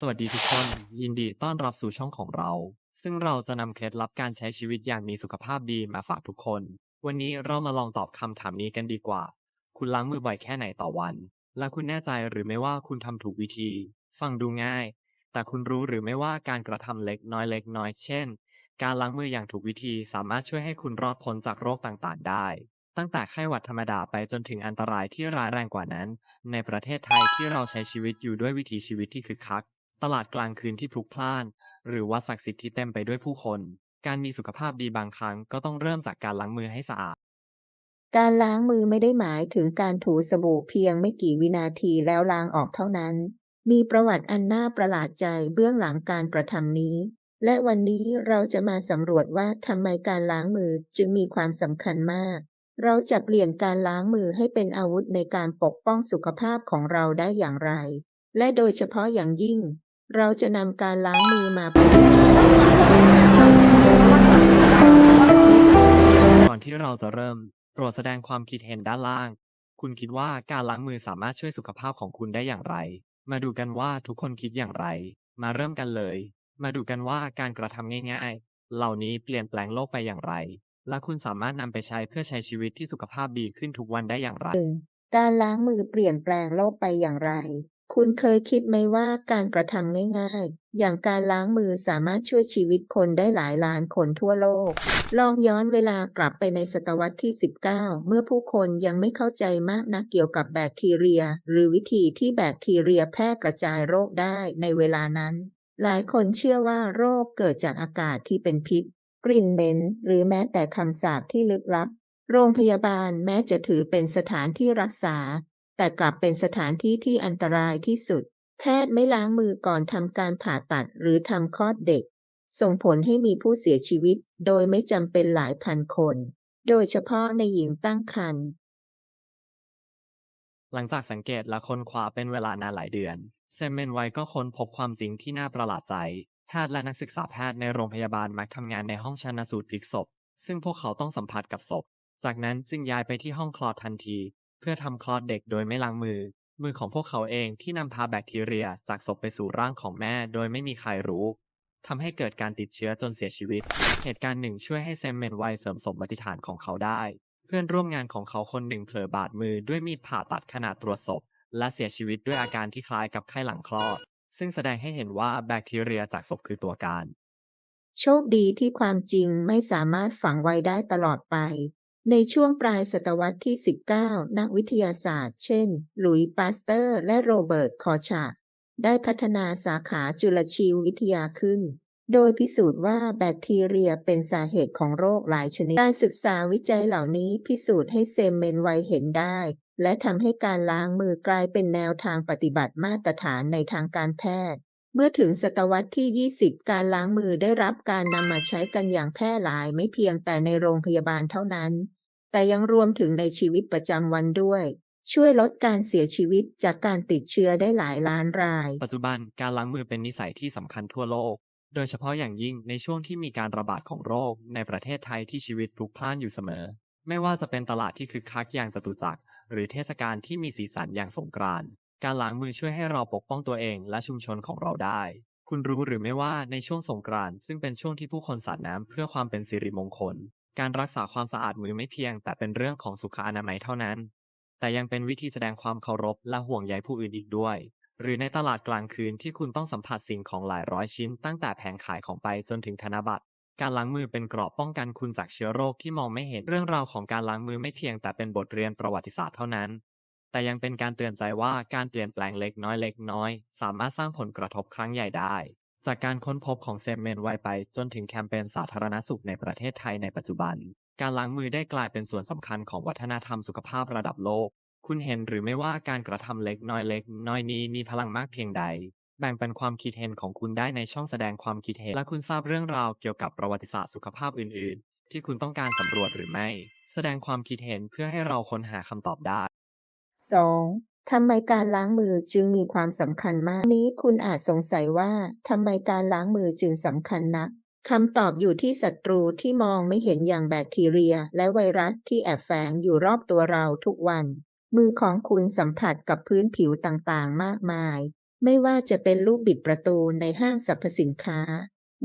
สวัสดีทุกคน ยินดีต้อนรับสู่ช่องของเรา ซึ่งเราจะนำเคล็ดลับการใช้ชีวิตอย่างมีสุขภาพดีมาฝากทุกคน วันนี้เรามาลองตอบคำถามนี้กันดีกว่า คุณล้างมือบ่อยแค่ไหนต่อวัน และคุณแน่ใจหรือไม่ว่าคุณทำถูกวิธี ฟังดูง่าย แต่คุณรู้หรือไม่ว่าการกระทำเล็กน้อยเล็กน้อย เช่น การล้างมืออย่างถูกวิธีสามารถช่วยให้คุณรอดพ้นจากโรคต่างๆ ได้ ตั้งแต่ไข้หวัดธรรมดาไปจนถึงอันตรายที่ร้ายแรงกว่านั้น ในประเทศไทยที่เราใช้ชีวิตอยู่ด้วยวิถีชีวิตที่คึกคัก ตลาดกลางคืนที่พลุกพล่าน หรือวัดศักดิ์สิทธิ์ที่เต็มไปด้วยผู้คน การมีสุขภาพดีบางครั้งก็ต้องเริ่มจากการล้างมือให้สะอาด การล้างมือไม่ได้หมายถึงการถูสบู่เพียงไม่กี่วินาทีแล้วล้างออกเท่านั้น มีประวัติอันน่าประหลาดใจเบื้องหลังการกระทำนี้ และวันนี้เราจะมาสำรวจว่าทำไมการล้างมือจึงมีความสำคัญมาก เราจะเปลี่ยนการล้างมือให้เป็นอาวุธในการปกป้องสุขภาพของเราได้อย่างไร และโดยเฉพาะอย่างยิ่ง เราจะนำการล้างมือมาประยุกต์ใช้ในชีวิตประจำวันก่อนที่เราจะเริ่มโปรดแสดงความคิดเห็นด้านล่าง คุณคิดว่าการล้างมือสามารถช่วยสุขภาพของคุณได้อย่างไร มาดูกันว่าทุกคนคิดอย่างไร มาเริ่มกันเลย มาดูกันว่าการกระทำง่ายๆ เหล่านี้เปลี่ยนแปลงโลกไปอย่างไร และคุณสามารถนำไปใช้เพื่อใช้ชีวิตที่สุขภาพดีขึ้นทุกวันได้อย่างไร การล้างมือเปลี่ยนแปลงโลกไปอย่างไร คุณเคยคิดไหมว่าการกระทำง่ายๆ อย่างการล้างมือสามารถช่วยชีวิตคนได้หลายล้านคนทั่วโลก ลองย้อนเวลากลับไปในศตวรรษที่ 19 เมื่อผู้คนยังไม่เข้าใจมากนักเกี่ยวกับแบคทีเรีย หรือวิธีที่แบคทีเรียแพร่กระจายโรคได้ในเวลานั้น หลายคนเชื่อว่าโรคเกิดจากอากาศที่เป็นพิษ กลิ่นเหม็นหรือแม้แต่คำสาปที่ลึกลับ โรงพยาบาลแม้จะถือเป็นสถานที่รักษา แต่กลับเป็นสถานที่ที่อันตรายที่สุด แพทย์ไม่ล้างมือก่อนทำการผ่าตัดหรือทำคลอดเด็ก ส่งผลให้มีผู้เสียชีวิตโดยไม่จำเป็นหลายพันคน โดยเฉพาะในหญิงตั้งครรภ์หลังจากสังเกตและค้นคว้าเป็นเวลานานหลายเดือน เซมเมนไวก็ค้นพบความจริงที่น่าประหลาดใจ แพทย์และนักศึกษาแพทย์ในโรงพยาบาลมักทำงานในห้องชันสูตรพลิกศพ ซึ่งพวกเขาต้องสัมผัสกับศพ จากนั้นจึงย้ายไปที่ห้องคลอดทันที เพื่อทำคลอดเด็กโดยไม่ล้างมือ มือของพวกเขาเองที่นำพาแบคทีเรียจากศพไปสู่ร่างของแม่โดยไม่มีใครรู้ทำให้เกิดการติดเชื้อจนเสียชีวิต เหตุการณ์หนึ่งช่วยให้เซมเมนไวเสริมสมบัติฐานของเขาได้ เพื่อนร่วมงานของเขาคนหนึ่งเผลอบาดมือด้วยมีดผ่าตัดขนาดตรวจศพ และเสียชีวิตด้วยอาการที่คล้ายกับไข้หลังคลอด ซึ่งแสดงให้เห็นว่าแบคทีเรียจากศพคือตัวการ โชคดีที่ความจริงไม่สามารถฝังไว้ได้ตลอดไป ในช่วงปลายศตวรรษที่ 19 นักวิทยาศาสตร์ เช่นหลุยปาสเตอร์ และโรเบิร์ต คอชาได้พัฒนาสาขาจุลชีววิทยาขึ้น โดยพิสูจน์ว่าแบคทีเรียเป็นสาเหตุของโรคหลายชนิด การศึกษาวิจัยเหล่านี้พิสูจน์ให้เซมเมนไวเห็นได้ และทำให้การล้างมือกลายเป็นแนวทางปฏิบัติมาตรฐานในทางการแพทย์ เมื่อถึงศตวรรษที่ 20 การล้างมือได้รับการนำมาใช้กันอย่างแพร่หลายไม่เพียงแต่ในโรงพยาบาลเท่านั้น แต่ยังรวมถึงในชีวิตประจำวันด้วย ช่วยลดการเสียชีวิตจากการติดเชื้อได้หลายล้านราย ปัจจุบันการล้างมือเป็นนิสัยที่สำคัญทั่วโลก โดยเฉพาะอย่างยิ่งในช่วงที่มีการระบาดของโรค ในประเทศไทยที่ชีวิตพลุกพล่านอยู่เสมอ ไม่ว่าจะเป็นตลาดที่คึกคักอย่างจตุจักร หรือเทศกาลที่มีสีสันอย่างสงกรานต์การล้างมือช่วยให้เราปกป้องตัวเองและชุมชนของเราได้ คุณรู้หรือไม่ว่าในช่วงสงกรานต์ซึ่งเป็นช่วงที่ผู้คนสาดน้ำเพื่อความเป็นสิริมงคล การรักษาความสะอาดมือไม่เพียง แต่เป็นเรื่องของสุขอนามัยเท่านั้น แต่ยังเป็นวิธีแสดงความเคารพและห่วงใยผู้อื่นอีกด้วย หรือในตลาดกลางคืนที่คุณต้องสัมผัสสิ่งของหลายร้อยชิ้น ตั้งแต่แผงขายของไปจนถึงธนบัตรการล้างมือเป็นเกราะป้องกันคุณจากเชื้อโรคที่มองไม่เห็นเรื่องราวของการล้างมือไม่เพียงแต่เป็นบทเรียนประวัติศาสตร์เท่านั้น แต่ยังเป็นการเตือนใจว่าการเปลี่ยนแปลงเล็กน้อยเล็กน้อย สามารถสร้างผลกระทบครั้งใหญ่ได้ จากการค้นพบของเซมเมนไวไปจนถึงแคมเปญสาธารณสุขในประเทศไทยในปัจจุบัน การล้างมือได้กลายเป็นส่วนสำคัญของวัฒนธรรมสุขภาพระดับโลก คุณเห็นหรือไม่ว่าการกระทำเล็กน้อยเล็ก น้อยนี้มีพลังมากเพียงใด แบ่งเป็นความคิดเห็นของคุณได้ในช่องแสดงความคิดเห็น และคุณทราบเรื่องราวเกี่ยวกับประวัติศาสตร์สุขภาพอื่น ๆ ที่คุณต้องการสำรวจหรือไม่ แสดงความคิดเห็นเพื่อให้เราค้นหาคำตอบได้ 2. ทำไมการล้างมือจึงมีความสำคัญมาก นี้คุณอาจสงสัยว่าทำไมการล้างมือจึงสำคัญนักคำตอบอยู่ที่ศัตรูที่มองไม่เห็นอย่างแบคทีเรีย และไวรัสที่แอบแฝงอยู่รอบตัวเราทุกวัน มือของคุณสัมผัสกับพื้นผิวต่างๆ มากมาย ไม่ว่าจะเป็นรูปบิดประตูในห้างสรรพสินค้า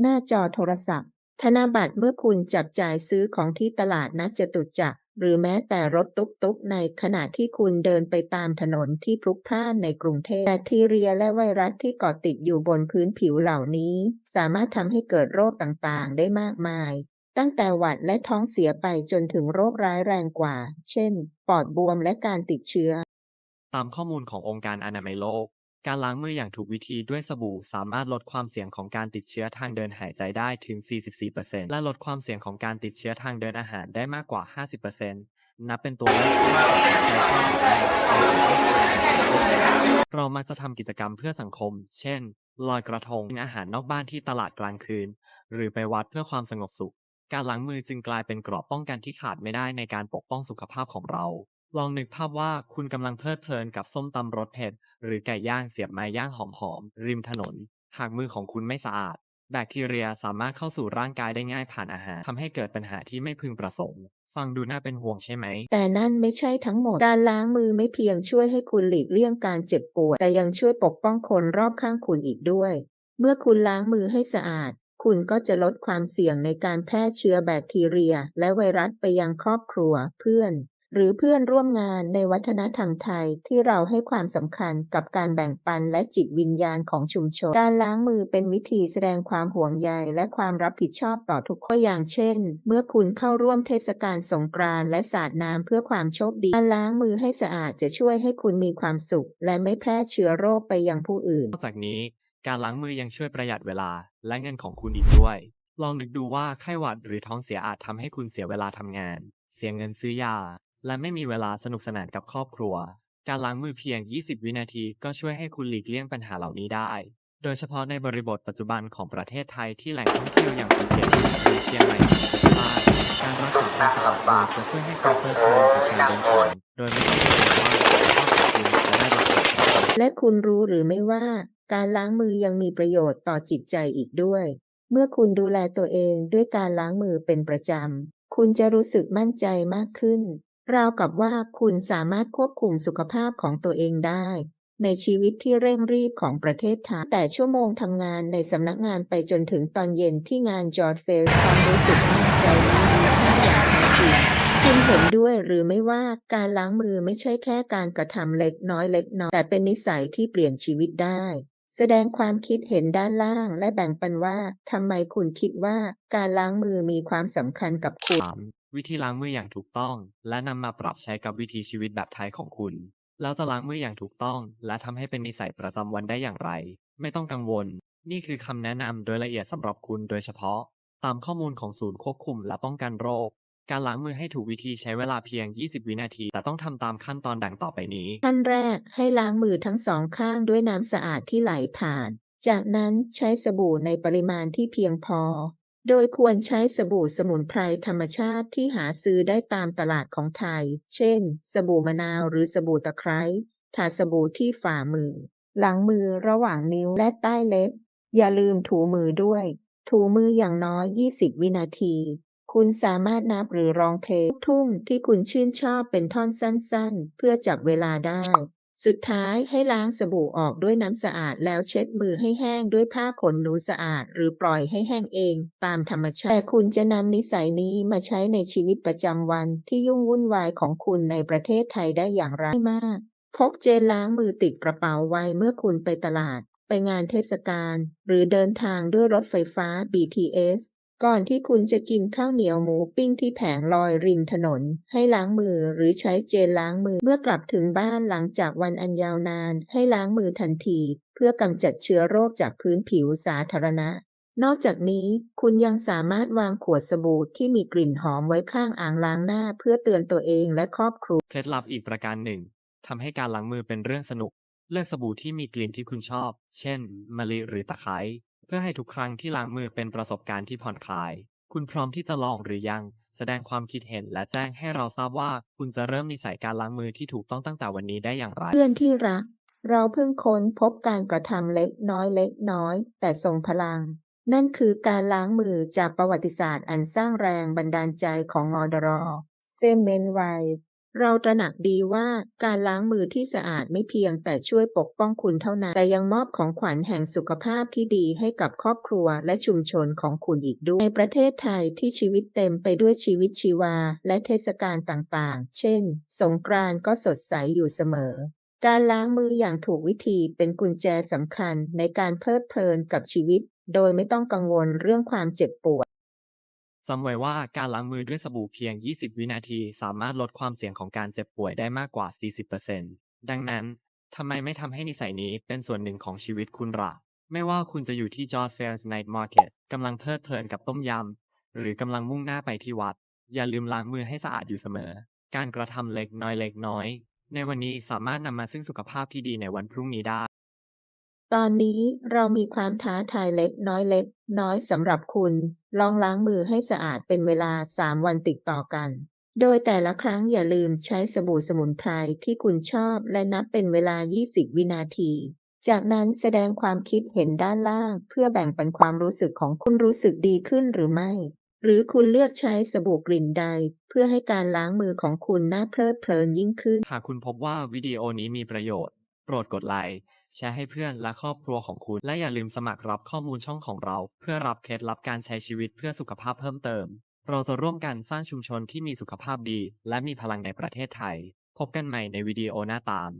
หน้าจอโทรศัพท์ ธนบัตรเมื่อคุณจับจ่ายซื้อของที่ตลาดนัดจตุจักร หรือแม้แต่รถตุ๊กๆ ในขณะที่คุณเดินไปตามถนนที่พลุกพล่านในกรุงเทพแบคทีเรียและไวรัสที่เกาะติดอยู่บนพื้นผิวเหล่านี้ สามารถทำให้เกิดโรคต่างๆ ได้มากมาย ตั้งแต่หวัดและท้องเสียไปจนถึงโรคร้ายแรงกว่า เช่น ปอดบวมและการติดเชื้อ ตามข้อมูลขององค์การอนามัยโลก การล้างมืออย่างถูกวิธีด้วยสบู่สามารถลดความเสี่ยงของการติดเชื้อทางเดินหายใจได้ถึง 44%และลดความเสี่ยงของการติดเชื้อทางเดินอาหารได้มากกว่า 50%นับเป็นตัวเลขที่น่าสนใจข้อกเรามักจะทำกิจกรรมเพื่อสังคม เช่น ลอยกระทงกินอาหารนอกบ้านที่ตลาดกลางคืน หรือไปวัดเพื่อความสงบสุข การล้างมือจึงกลายเป็นกราะป้องกันที่ขาดไม่ได้ในการปกป้องสุขภาพของเรา ลองนึกภาพว่าคุณกำลังเพลิดเพลินกับส้มตำรสเผ็ด หรือไก่ย่างเสียบไม้ย่างหอมๆริมถนน หากมือของคุณไม่สะอาด แบคทีเรียสามารถเข้าสู่ร่างกายได้ง่ายผ่านอาหารทำให้เกิดปัญหาที่ไม่พึงประสงค์ ฟังดูน่าเป็นห่วงใช่ไหม แต่นั่นไม่ใช่ทั้งหมด การล้างมือไม่เพียงช่วยให้คุณหลีกเลี่ยงการเจ็บปวดแต่ยังช่วยปกป้องคนรอบข้างคุณอีกด้วย เมื่อคุณล้างมือให้สะอาด คุณก็จะลดความเสี่ยงในการแพร่เชื้อแบคทีเรีย และไวรัสไปยังครอบครัว เพื่อน หรือเพื่อนร่วมงานในวัฒนธรรมไทยที่เราให้ความสำคัญกับการแบ่งปันและจิตวิญญาณของชุมชน การล้างมือเป็นวิธีแสดงความห่วงใยและความรับผิดชอบต่อทุกคนอย่างเช่น เมื่อคุณเข้าร่วมเทศกาลสงกรานต์และสาดน้ำเพื่อความโชคดี การล้างมือให้สะอาดจะช่วยให้คุณมีความสุข และไม่แพร่เชื้อโรคไปยังผู้อื่น นอกจากนี้ การล้างมือยังช่วยประหยัดเวลาและเงินของคุณอีกด้วย ลองนึกดูว่าไข้หวัดหรือท้องเสียอาจทำให้คุณเสียเวลาทำงาน เสียเงินซื้อยา และไม่มีเวลาสนุกสนานกับครอบครัว การล้างมือเพียง 20 วินาทีก็ช่วยให้คุณหลีกเลี่ยงปัญหาเหล่านี้ได้ โดยเฉพาะในบริบทปัจจุบันของประเทศไทยที่แหล่งท่องเที่ยวอย่างภูเก็ตหรือเชียงใหม่เป็นต้การรักษาความสะอาดมือจะช่วยให้คุณเพลิดเพลินกับการเดินทางโดยไม่ต้องกังวลว่าสุของคุณจะได้รับผลและคุณรู้หรือไม่ว่าการล้างมือยังมีประโยชน์ต่อจิตใจอีกด้วย เมื่อคุณดูแลตัวเองด้วยการล้างมือเป็นประจำ คุณจะรู้สึกมั่นใจมากขึ้น ราวกับว่าคุณสามารถควบคุมสุขภาพของตัวเองได้ ในชีวิตที่เร่งรีบของประเทศไทยแต่ชั่วโมงทำงานในสำนักงานไปจนถึงตอนเย็นที่งานจอร์ดเฟลส์ความรู้สึกมั่นใจนี้มีค่าอย่างจริงคุณเห็นด้วยหรือไม่ว่าการล้างมือไม่ใช่แค่การกระทำเล็กน้อยเล็กน้อยแต่เป็นนิสัยที่เปลี่ยนชีวิตได้ แสดงความคิดเห็นด้านล่างและแบ่งปันว่าทำไมคุณคิดว่าการล้างมือมีความสำคัญกับคุณ วิธีล้างมืออย่างถูกต้อง และนำมาปรับใช้กับวิถีชีวิตแบบไทยของคุณ แล้วจะล้างมืออย่างถูกต้อง และทำให้เป็นนิสัยประจำวันได้อย่างไร ไม่ต้องกังวล นี่คือคำแนะนำโดยละเอียดสำหรับคุณโดยเฉพาะ ตามข้อมูลของศูนย์ควบคุมและป้องกันโรค การล้างมือให้ถูกวิธีใช้เวลาเพียง 20 วินาที แต่ต้องทำตามขั้นตอนดังต่อไปนี้ ขั้นแรกให้ล้างมือทั้งสองข้างด้วยน้ำสะอาดที่ไหลผ่าน จากนั้นใช้สบู่ในปริมาณที่เพียงพอ โดยควรใช้สบู่สมุนไพรธรรมชาติที่หาซื้อได้ตามตลาดของไทย เช่น สบู่มะนาวหรือสบู่ตะไคร้ ทาสบู่ที่ฝ่ามือ หลังมือระหว่างนิ้วและใต้เล็บ อย่าลืมถูมือด้วย ถูมืออย่างน้อย 20 วินาที คุณสามารถนับหรือร้องเพลงทุ่งที่คุณชื่นชอบเป็นท่อนสั้นๆ เพื่อจับเวลาได้ สุดท้ายให้ล้างสบู่ออกด้วยน้ำสะอาดแล้วเช็ดมือให้แห้งด้วยผ้าขนหนูสะอาด หรือปล่อยให้แห้งเอง ตามธรรมชาติแต่คุณจะนำนิสัยนี้มาใช้ในชีวิตประจำวันที่ยุ่งวุ่นวายของคุณในประเทศไทยได้อย่างไรมาก พกเจลล้างมือติดกระเป๋าไว้เมื่อคุณไปตลาด ไปงานเทศกาลหรือเดินทางด้วยรถไฟฟ้า BTS ก่อนที่คุณจะกินข้าวเหนียวหมูปิ้งที่แผงลอยริมถนน ให้ล้างมือหรือใช้เจลล้างมือเมื่อกลับถึงบ้านหลังจากวันอันยาวนาน ให้ล้างมือทันที เพื่อกำจัดเชื้อโรคจากพื้นผิวสาธารณะ นอกจากนี้คุณยังสามารถวางขวดสบู่ที่มีกลิ่นหอมไว้ข้างอ่างล้างหน้า เพื่อเตือนตัวเองและครอบครัว เคล็ดลับอีกประการหนึ่งทำให้การล้างมือเป็นเรื่องสนุก เลือกสบู่ที่มีกลิ่นที่คุณชอบ เช่นมะลิหรือตะไคร้ เพื่อให้ทุกครั้งที่ล้างมือเป็นประสบการณ์ที่ผ่อนคลาย คุณพร้อมที่จะลองหรือยัง แสดงความคิดเห็นและแจ้งให้เราทราบว่าคุณจะเริ่มนิสัยการล้างมือที่ถูกต้องตั้งแต่วันนี้ได้อย่างไร เพื่อนที่รัก เราเพิ่งค้นพบการกระทำเล็กน้อยเล็กน้อย แต่ทรงพลัง นั่นคือการล้างมือจากประวัติศาสตร์อันสร้างแรงบันดาลใจของอดรเซมเมนไว เราตระหนักดีว่าการล้างมือที่สะอาดไม่เพียงแต่ช่วยปกป้องคุณเท่านั้น แต่ยังมอบของขวัญแห่งสุขภาพที่ดีให้กับครอบครัวและชุมชนของคุณอีกด้วย ในประเทศไทยที่ชีวิตเต็มไปด้วยชีวิตชีวา และเทศกาลต่างๆ เช่น สงกรานต์ก็สดใสอยู่เสมอ การล้างมืออย่างถูกวิธีเป็นกุญแจสำคัญในการเพลิดเพลินกับชีวิต โดยไม่ต้องกังวลเรื่องความเจ็บปวด จำไว้ว่าการล้างมือด้วยสบู่เพียง 20 วินาที สามารถลดความเสี่ยงของการเจ็บป่วยได้มากกว่า 40%ดังนั้น ทำไมไม่ทำให้นิสัยนี้เป็นส่วนหนึ่งของชีวิตคุณล่ะ ไม่ว่าคุณจะอยู่ที่ George Fair's Night Market กำลังเพลิดเพลินกับต้มยำ หรือกำลังมุ่งหน้าไปที่วัด อย่าลืมล้างมือให้สะอาดอยู่เสมอ การกระทำเล็กน้อยเล็กน้อย ในวันนี้สามารถนำมาซึ่งสุขภาพที่ดีในวันพรุ่งนี้ได้ ตอนนี้เรามีความท้าทายเล็กน้อยเล็ก น้อยสำหรับคุณ ลองล้างมือให้สะอาดเป็นเวลา 3 วันติดต่อกัน โดยแต่ละครั้งอย่าลืมใช้สบู่สมุนไพรที่คุณชอบและนับเป็นเวลา 20 วินาที จากนั้นแสดงความคิดเห็นด้านล่าง เพื่อแบ่งปันความรู้สึกของคุณรู้สึกดีขึ้นหรือไม่ หรือคุณเลือกใช้สบู่กลิ่นใด เพื่อให้การล้างมือของคุณน่าเพลิดเพลินยิ่งขึ้น หากคุณพบว่าวิดีโอนี้มีประโยชน์ โปรดกดไลค์แชร์ให้เพื่อนและครอบครัวของคุณ และอย่าลืมสมัครรับข้อมูลช่องของเรา เพื่อรับเคล็ดลับการใช้ชีวิตเพื่อสุขภาพเพิ่มเติม เราจะร่วมกันสร้างชุมชนที่มีสุขภาพดี และมีพลังในประเทศไทย พบกันใหม่ในวิดีโอหน้าตาม